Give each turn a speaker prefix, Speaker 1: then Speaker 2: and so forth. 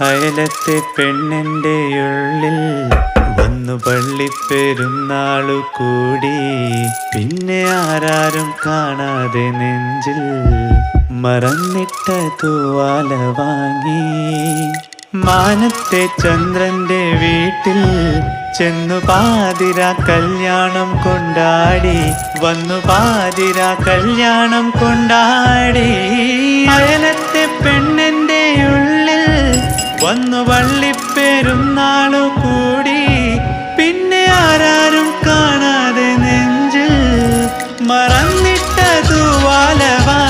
Speaker 1: അയലത്തെ പെണ്ണിന്റെ ഉള്ളിൽ വന്നു പള്ളിപ്പെരുന്നാളു കൂടി. പിന്നെ ആരാരും കാണാതെ നെഞ്ചിൽ മറന്നിട്ട തൂവാല വാങ്ങി. മാനത്തെ ചന്ദ്രന്റെ വീട്ടിൽ ചെന്നു പാതിര കല്യാണം കൊണ്ടാടി. വന്നു പാതിര കല്യാണം കൊണ്ടാടി. ഉള്ളിൽ വന്നു വള്ളിപ്പെരുന്നാളു കൂടി. പിന്നെ ആരാരും കാണാതെ നെഞ്ചിൽ മറന്നിട്ടതു വാലവാ.